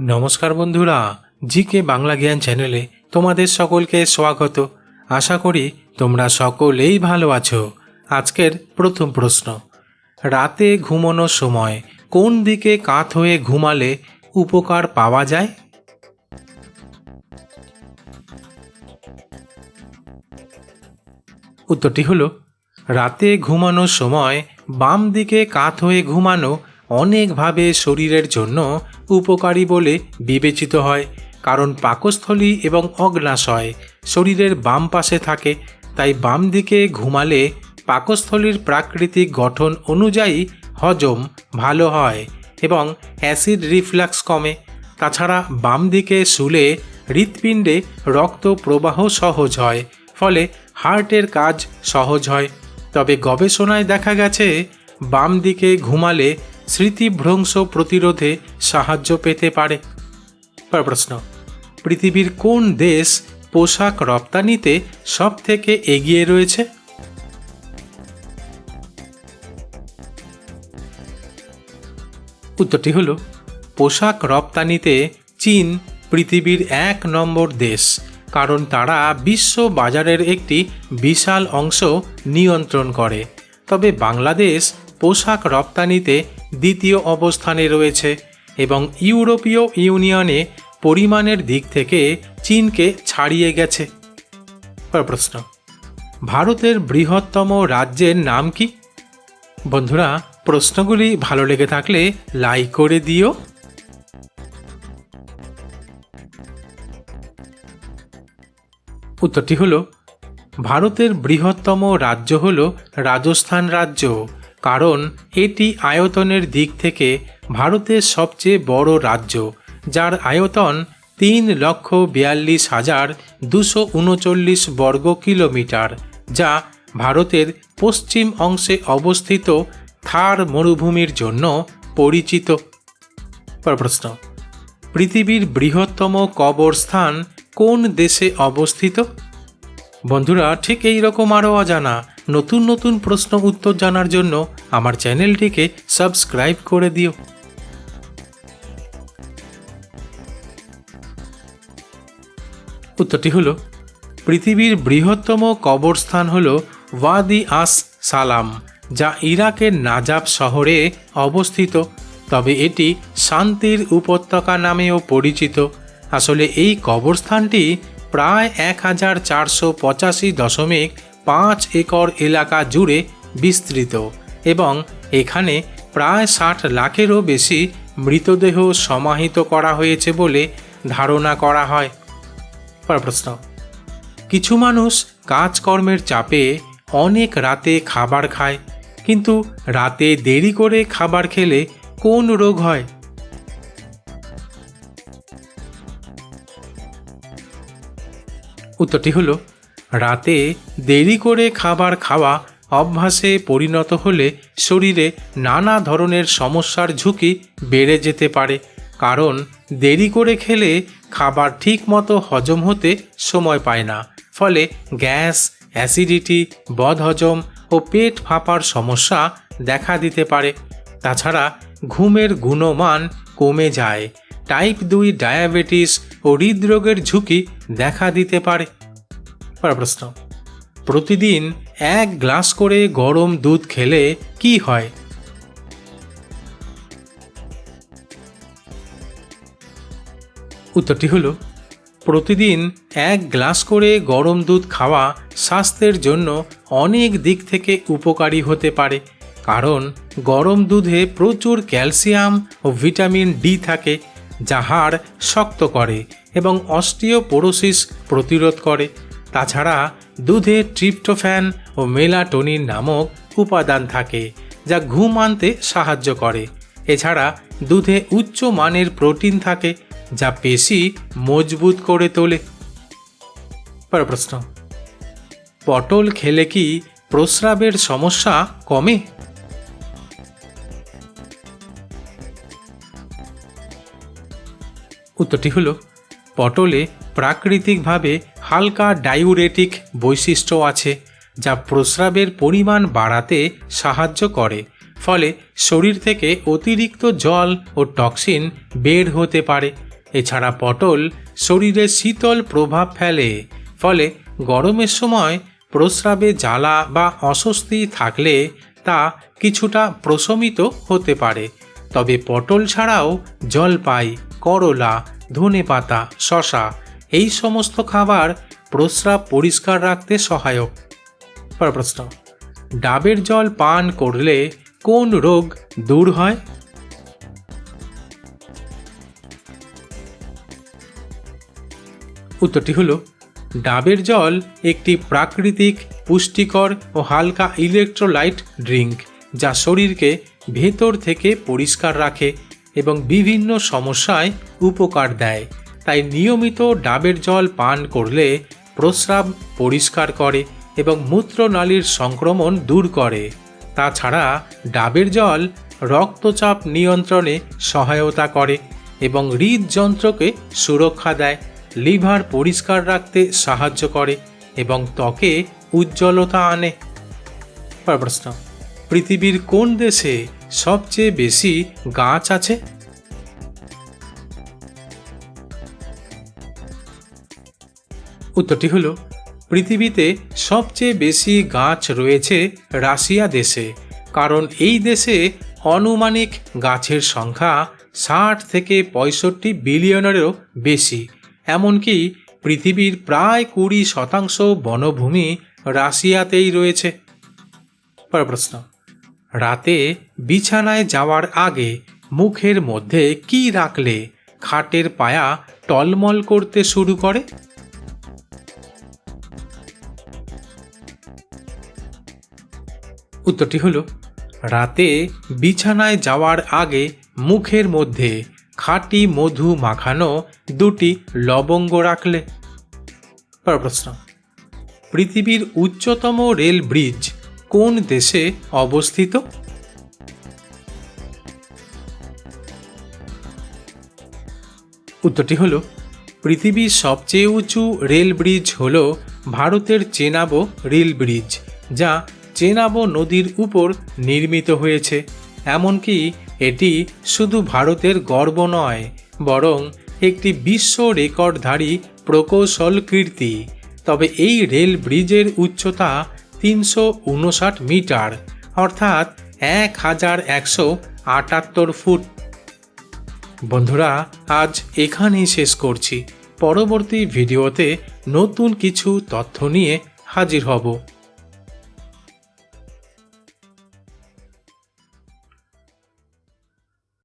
নমস্কার বন্ধুরা জি কে বাংলা জ্ঞান চ্যানেলে তোমাদের সকলকে স্বাগত। আশা করি তোমরা সকলেই ভালো আছো। আজকের প্রথম প্রশ্ন, রাতে ঘুমানোর সময় কোন দিকে কাত হয়ে ঘুমালে উপকার পাওয়া যায়? উত্তরটি হলো, রাতে ঘুমানোর সময় বাম দিকে কাত হয়ে ঘুমানো অনেকভাবে শরীরের জন্য উপকারী বলে বিবেচিত হয়, কারণ পাকস্থলী এবং অগ্নাশয় শরীরের বাম পাশে থাকে, তাই বাম দিকে ঘুমালে পাকস্থলীর প্রাকৃতিক গঠন অনুযায়ী হজম ভালো হয় এবং অ্যাসিড রিফ্লাক্স কমে। তাছাড়া বাম দিকে শুলে হৃৎপিণ্ডে রক্ত প্রবাহ সহজ হয়, ফলে হার্টের কাজ সহজ হয়। তবে গবেষণায় দেখা গেছে, বাম দিকে ঘুমালে স্মৃতিভ্রংশ প্রতিরোধে সাহায্য পেতে পারে। প্রশ্ন, পৃথিবীর কোন দেশ পোশাক রপ্তানিতে সব থেকে এগিয়ে রয়েছে? উত্তরটি হলো, পোশাক রপ্তানিতে চীন পৃথিবীর এক নম্বর দেশ, কারণ তারা বিশ্ব বাজারের একটি বিশাল অংশ নিয়ন্ত্রণ করে। তবে বাংলাদেশ পোশাক রপ্তানিতে দ্বিতীয় অবস্থানে রয়েছে এবং ইউরোপীয় ইউনিয়নে পরিমাণের দিক থেকে চীনকে ছাড়িয়ে গেছে। প্রশ্ন, ভারতের বৃহত্তম রাজ্যের নাম কি? বন্ধুরা, প্রশ্নগুলি ভালো লেগে থাকলে লাইক করে দিও। উত্তরটি হলো, ভারতের বৃহত্তম রাজ্য হল রাজস্থান রাজ্য। কারণ এটি আয়তনের দিক থেকে ভারতের সবচেয়ে বড় রাজ্য, যার আয়তন তিন লক্ষ বিয়াল্লিশ হাজার দুশো উনচল্লিশ বর্গ কিলোমিটার, যা ভারতের পশ্চিম অংশে অবস্থিত থার মরুভূমির জন্য পরিচিত। প্রশ্ন, পৃথিবীর বৃহত্তম কবরস্থান কোন দেশে অবস্থিত? বন্ধুরা, ঠিক এই রকম আরও অজানা। নতুন নতুন প্রশ্ন উত্তর জানার জন্য আমার চ্যানেলটিকে সাবস্ক্রাইব করে দিও। উত্তরটি হলো, পৃথিবীর বৃহত্তম কবরস্থান হল ওয়াদি আস সালাম, যা ইরাকের নাজাব শহরে অবস্থিত। তবে এটি শান্তির উপত্যকা নামেও পরিচিত। আসলে এই কবরস্থানটি প্রায় এক হাজার চারশো পঁচাশি দশমিক পাঁচ একর এলাকা জুড়ে বিস্তৃত এবং এখানে প্রায় ষাট লাখেরও বেশি মৃতদেহ সমাহিত করা হয়েছে বলে ধারণা করা হয়। প্রশ্ন। কিছু মানুষ কাজকর্মের চাপে অনেক রাতে খাবার খায়, কিন্তু রাতে দেরি করে খাবার খেলে কোন রোগ হয়? উত্তরটি হলো রাতে দেরি করে খাবার খাওয়া অভ্যাসে পরিণত হলে শরীরে নানা ধরনের সমস্যার ঝুঁকি বেড়ে যেতে পারে। কারণ দেরি করে খেলে খাবার ঠিক মতো হজম হতে সময় পায় না। ফলে গ্যাস, অ্যাসিডিটি, বদহজম ও পেট ফাঁপার সমস্যা দেখা দিতে পারে। তাছাড়া ঘুমের গুণমান কমে যায়। টাইপ দুই ডায়াবেটিস ও হৃদরোগের ঝুঁকি দেখা দিতে পারে। প্রশ্ন। প্রতিদিন এক গ্লাস করে গরম দুধ খেলে কি হয়? উত্তরটি হলো, প্রতিদিন এক গ্লাস করে গরম দুধ খাওয়া স্বাস্থ্যের জন্য অনেক দিক থেকে উপকারী হতে পারে। কারণ গরম দুধে প্রচুর ক্যালসিয়াম ও ভিটামিন ডি থাকে, যা হাড় শক্ত করে এবং অস্টিওপোরোসিস প্রতিরোধ করে। তাছাড়া দুধে ট্রিপ্টোফ্যান ও মেলাটোনিন নামক উপাদান থাকে, যা ঘুম আনতে সাহায্য করে। এছাড়া দুধে উচ্চ মানের প্রোটিন থাকে, যা পেশি মজবুত করে তোলে। পরের প্রশ্ন। পটল খেলে কি প্রস্রাবের সমস্যা কমে? উত্তরটি হলো, পটলে প্রাকৃতিকভাবে হালকা ডাইউরেটিক বৈশিষ্ট্য আছে যা প্রস্রাবের পরিমাণ বাড়াতে সাহায্য করে। ফলে শরীর থেকে অতিরিক্ত জল ও টক্সিন বের হতে পারে। এছাড়া পটল শরীরে শীতল প্রভাব ফেলে। ফলে গরমের সময় প্রস্রাবে জ্বালা বা অস্বস্তি থাকলে তা কিছুটা প্রশমিত হতে পারে। তবে পটল ছাড়াও জলপাই করলা, ধনেপাতা শশা এই সমস্ত খাবার প্রস্রাব পরিষ্কার রাখতে সহায়ক। পরের প্রশ্ন, ডাবের জল পান করলে কোন রোগ দূর হয়? উত্তরটি হলো, ডাবের জল একটি প্রাকৃতিক, পুষ্টিকর ও হালকা ইলেকট্রোলাইট ড্রিঙ্ক যা শরীরকে ভেতর থেকে পরিষ্কার রাখে এবং বিভিন্ন সমস্যায় উপকার দেয়। তাই নিয়মিত ডাবের জল পান করলে প্রস্রাব পরিষ্কার করে এবং মূত্রনালীর সংক্রমণ দূর করে। তাছাড়া ডাবের জল রক্তচাপ নিয়ন্ত্রণে সহায়তা করে এবং হৃদযন্ত্রকে সুরক্ষা দেয়, লিভার পরিষ্কার রাখতে সাহায্য করে এবং ত্বকে উজ্জ্বলতা আনে। প্রশ্ন, পৃথিবীর কোন দেশে সবচেয়ে বেশি গাছ আছে? উত্তরটি হলো, পৃথিবীতে সবচেয়ে বেশি গাছ রয়েছে রাশিয়া দেশে, কারণ এই দেশে অনুমানিক গাছের সংখ্যা ষাট থেকে পঁয়ষট্টি বিলিয়নেরও বেশি। এমনকি পৃথিবীর প্রায় কুড়ি শতাংশ বনভূমি রাশিয়াতেই রয়েছে। পরের প্রশ্ন, রাতে বিছানায় যাওয়ার আগে মুখের মধ্যে কি রাখলে খাটের পায়া টলমল করতে শুরু করে? উত্তরটি হলো, রাতে বিছানায় যাওয়ার আগে মুখের মধ্যে খাঁটি মধু মাখানো দুটি লবঙ্গ রাখলে। প্রশ্ন পৃথিবীর উচ্চতম রেল ব্রিজ কোন দেশে অবস্থিত? উত্তরটি হলো, পৃথিবীর সবচেয়ে উঁচু রেল ব্রিজ হল ভারতের চেনাবো রেল ব্রিজ, যা চেনাবো নদীর উপর নির্মিত হয়েছে, এমনকি এটি শুধু ভারতের গর্ব নয়, বরং একটি বিশ্ব রেকর্ডধারী প্রকৌশল কীর্তি। তবে এই রেল ব্রিজের উচ্চতা তিনশো উনষাট মিটার, অর্থাৎ এক হাজার একশো আটাত্তর ফুট। বন্ধুরা, আজ এখানেই শেষ করছি। পরবর্তী ভিডিওতে নতুন কিছু তথ্য নিয়ে হাজির হব।